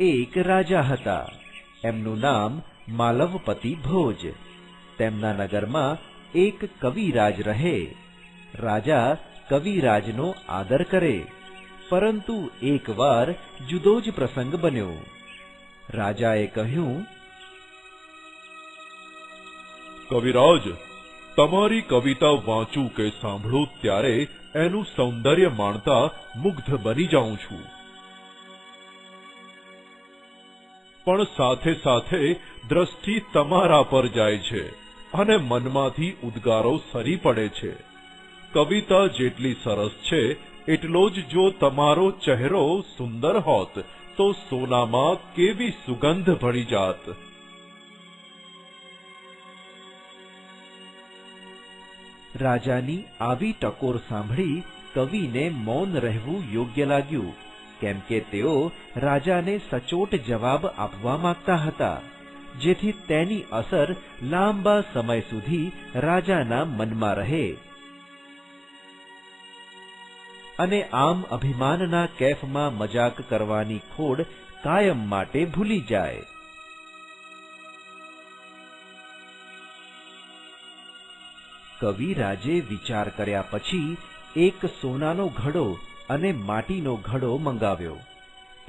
એક રાજા હતા. એમનું નામ માલવપતિ ભોજ. તેમના નગરમાં એક કવિરાજ રહે. રાજા કવિરાજનો આદર કરે. પરંતુ એકવાર જુદો જ પ્રસંગ બન્યો. રાજાએ કહ્યું, કવિરાજ, તમારી કવિતા વાંચું કે સાંભળું ત્યારે એનું સૌંદર્ય માણતા મુગ્ધ બની જાઉં છું. પણ સાથે સાથે દ્રષ્ટિ તમારા પર જાય છે અને મનમાંથી ઉદ્ગારો સરી પડે છે. કવિતા જેટલી સરસ છે, એટલો જ જો તમારો ચહેરો સુંદર હોત, તો સોનામાં કેવી સુગંધ ભળી જાત? રાજાની આવી ટકોર સાંભળી કવિને મૌન રહેવું યોગ્ય લાગ્યું. કેમ કે તેઓ રાજાને સચોટ જવાબ આપવા માંગતા હતા, જેથી તેની અસર લાંબા સમય સુધી રાજાના મનમાં રહે. અને આમ અભિમાનના કેફમાં મજાક કરવાની ખોડ કાયમ માટે ભૂલી જાય. કવિરાજે વિચાર કર્યા પછી એક સોનાનો ઘડો અને માટીનો ઘડો મંગાવ્યો.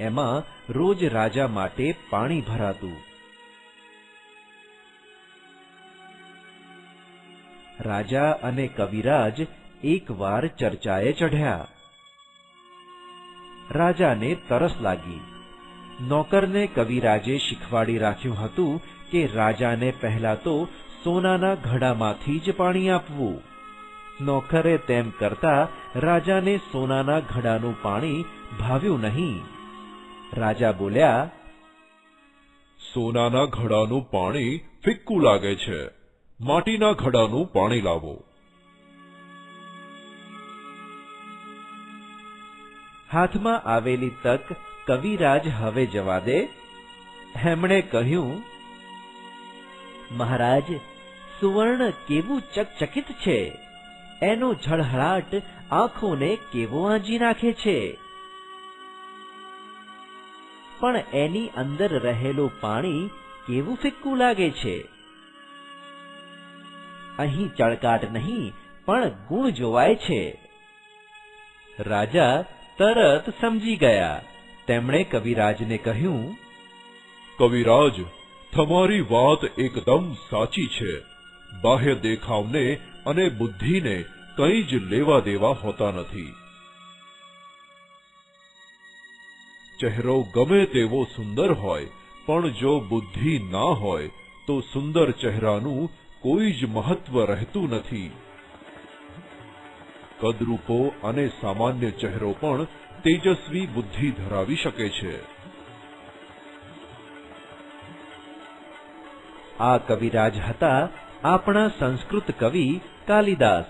એમાં રોજ રાજા માટે પાણી ભરાતું. રાજા અને કવિરાજ એકવાર ચર્ચાએ ચઢ્યા. રાજાને તરસ લાગી. નોકરને કવિરાજે શીખવાડી રાખ્યું હતું કે રાજાને પહેલા તો સોનાના ઘડામાંથી જ પાણી આપવું. નોકરે તેમ કરતા રાજાને સોનાના ઘડાનું પાણી ભાવ્યું નહીં. રાજા બોલ્યા સોનાના ઘડાનું પાણી ફિક્કું લાગે છે. માટીના ઘડાનું પાણી લાવો. હાથમાં આવેલી તક કવિરાજ હવે જવા દે. એમણે કહ્યું મહારાજ સુવર્ણ કેવું ચકચકિત છે? એનો ઝળહળાટ આંખોને કેવો આંજી નાખે છે? પણ એની અંદર રહેલું પાણી કેવું ફિક્કું લાગે છે? અહીં ચળકાટ નહીં, પણ ગુણ જોવાય છે. રાજા તરત સમજી ગયા. તેમણે કવિરાજને કહ્યું, કવિરાજ, તમારી વાત એકદમ સાચી છે. બાહ્ય દેખાવને અને બુદ્ધિને કંઈ જ લેવા દેવા હોતા નથી. ચહેરો ગમે તેવો સુંદર હોય, પણ જો બુદ્ધિ ના હોય, તો સુંદર ચહેરાનું કોઈ જ મહત્વ રહેતું નથી. કદરૂપો અને સામાન્ય ચહેરો પણ તેજસ્વી બુદ્ધિ ધરાવી શકે છે. આ કવિરાજ હતા આપણા સંસ્કૃત કવિ કાલિદાસ.